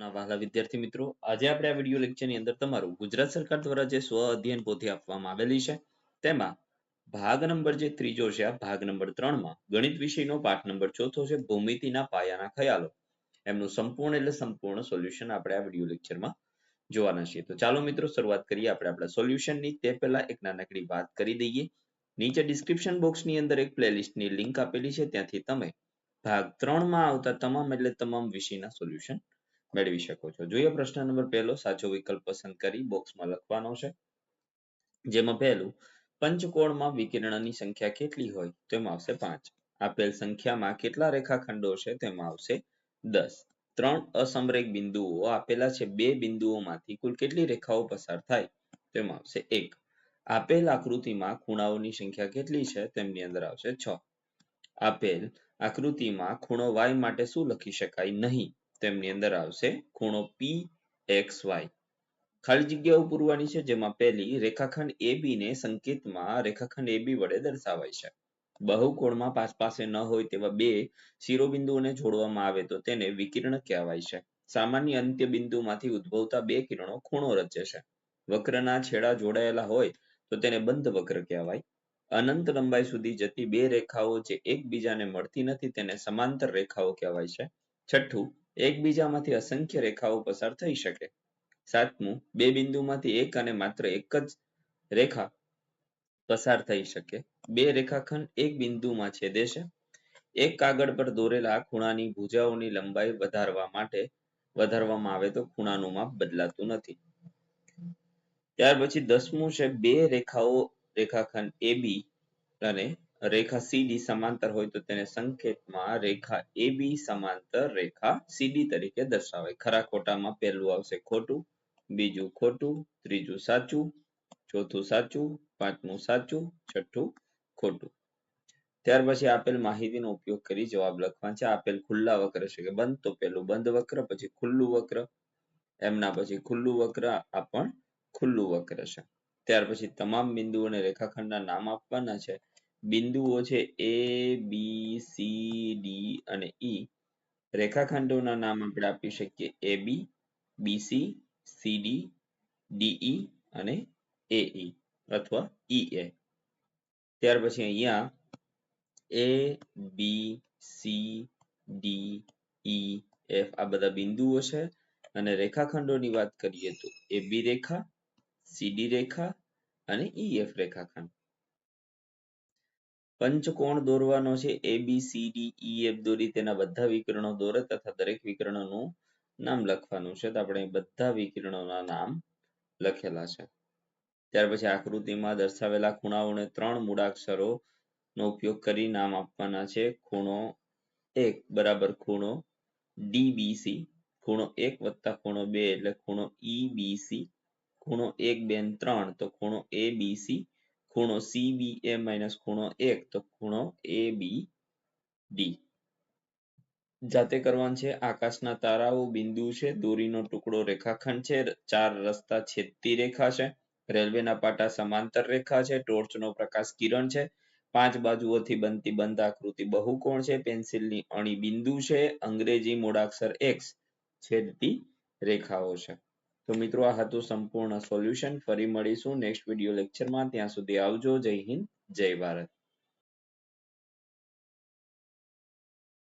ના વહાલા વિદ્યાર્થી મિત્રો, આજે આપણે આ વિડિયો લેક્ચરની અંદર તમારું ગુજરાત સરકાર દ્વારા જે સ્વ અધ્યયન પોથી આપવામાં આવેલી છે, તેમાં ભાગ નંબર જે ત્રીજો છે ભાગ નંબર ત્રણમાં ગણિત વિષયનો પાઠ નંબર ચોથો છે, ભૂમિતિના પાયાના ખ્યાલો. એમનું સંપૂર્ણ એટલે સંપૂર્ણ સોલ્યુશન આપણે આ વિડિયો લેક્ચરમાં જોવાના છીએ. તો ચાલો મિત્રો, શરૂઆત કરીએ આપણે આપણા સોલ્યુશનની તે પહેલા એક નાનકડી વાત કરી દઈએ. નીચે ડિસ્ક્રિપ્શન બોક્સની અંદર એક પ્લેલિસ્ટની લિંક આપેલી છે, ત્યાંથી તમે ભાગ ત્રણમાં આવતા તમામ એટલે તમામ વિષયના સોલ્યુશન મેળવી શકો છો. જોઈએ પ્રશ્ન નંબર પહેલો, સાચો વિકલ્પ પસંદ કરી બોક્સમાં લખવાનો છે. જેમાં પહેલું, પંચકોણમાં વિકિરણની સંખ્યા કેટલી હોય? તેમાં આવશે પાંચ. આપેલ સંખ્યામાં કેટલા રેખાખંડો છે? તેમાં આવશે દસ. ત્રણ અસમરેખ બિંદુઓ આપેલા છે. બે બિંદુઓમાંથી કુલ કેટલી રેખાઓ પસાર થાય? તેમાં આવશે એક. આપેલ આકૃતિમાં ખૂણાઓની સંખ્યા કેટલી છે? તેમની અંદર આવશે છ. આપેલ આકૃતિમાં ખૂણો y માટે શું લખી શકાય? નહીં. તેમની અંદર આવશે ખૂણો પી એક્સ વાય ખાલી જગ્યાઓ પૂરવાની છે જેમાં પહેલી રેખાખંડ AB ને સંકેતમાં રેખાખંડ AB વડે દર્શાવાય છે. બહુકોણમાં પાસ પાસે ન હોય તેવા બે શિરોબિંદુઓને જોડવામાં આવે તો તેને વિકિરણ કહેવાય છે. સામાન્ય અંત્ય બિંદુમાંથી ઉદ્ભવતા બે કિરણો ખૂણો રચે છે. વક્રના છેડા જોડાયેલા હોય તો તેને બંધ વક્ર કહેવાય. અનંત લંબાઈ સુધી જતી બે રેખાઓ જે એકબીજાને મળતી નથી તેને સમાંતર રેખાઓ કહેવાય છે. છઠ્ઠું એકબીજામાંથી અસંખ્ય રેખાઓ પસાર થઈ શકે. સાતમું, બે બિંદુમાંથી એક અને માત્ર એક જ રેખા પસાર થઈ શકે. બે રેખાખંડ એક બિંદુમાં છેદે છે. એક કાગળ પર દોરેલા ખૂણાની ભુજાઓની લંબાઈ વધારવા માટે વધારવામાં આવે તો ખૂણાનું માપ બદલાતું નથી. ત્યાર પછી દસમું છે, બે રેખાઓ, રેખાખંડ AB અને રેખા સીડી સમાંતર હોય તો તેને સંકેતમાં રેખા AB સમાંતર રેખા સીડી તરીકે દર્શાવાય. ખરા ખોટામાં પહેલું આવશે ખોટું, બીજું ખોટું, ત્રીજું સાચું, ચોથું સાચું, પાંચમું સાચું, છઠ્ઠું ખોટું. ત્યાર પછી આપેલ માહિતીનો ઉપયોગ કરી જવાબ લખવા છે. આપેલ ખુલ્લા વક્ર છે કે બંધ, તો પેલું બંધ વક્ર, પછી ખુલ્લું વક્ર, એમના પછી ખુલ્લું વક્ર, આ પણ ખુલ્લું વક્ર છે. ત્યાર પછી તમામ બિંદુઓને રેખાખંડના નામ આપવાના છે. બિંદુઓ છે એ બી સી ડી અને ઈ રેખાખંડોના નામ આપણે આપી શકીએ ab bc cd ડીઈ અને ae અથવા ea ત્યાર પછી અહીંયા A B C D E F આ બધા બિંદુઓ છે. અને રેખાખંડોની વાત કરીએ તો ab રેખા સીડી રેખા અને ef રેખાખંડ. પંચકોણ દોરવાનો છે ABCD EF દોરી તેના બધા વિકર્ણો દોરે તથા દરેક વિકર્ણનું નામ લખવાનું છે. તો આપણે બધા વિકર્ણોના નામ લખેલા છે. ત્યાર પછી આકૃતિમાં દર્શાવેલા ખૂણાઓને ત્રણ મૂળાક્ષરો નો ઉપયોગ કરી નામ આપવાના છે. ખૂણો એક બરાબર ખૂણો ડીબીસી ખૂણો એક વત્તા ખૂણો બે એટલે ખૂણો ઈબીસી ખૂણો એક, બે, ત્રણ. તો ખૂણો ABC ખૂણો CBA માઇનસ ખૂણો એક, તો ખૂણો ABD જાતે કરવાનું છે, આકાશના તારાઓ બિંદુ છે, દોરીનો ટુકડો રેખાખંડ છે, ચાર રસ્તા છેદતી રેખા છે, રેલવેના પાટા સમાંતર રેખા છે, ટોર્ચનો પ્રકાશ કિરણ છે, પાંચ બાજુઓથી બનતી બંધ આકૃતિ બહુકોણ છે, પેન્સિલની અણી બિંદુ છે, અંગ્રેજી મૂળાક્ષર એક્સ છેદતી રેખાઓ છે. તો મિત્રો, આ હતું સંપૂર્ણ સોલ્યુશન ફરી મળીશું નેક્સ્ટ વીડિયો લેક્ચરમાં ત્યાં સુધી આવજો. જય હિન્દ. જય ભારત.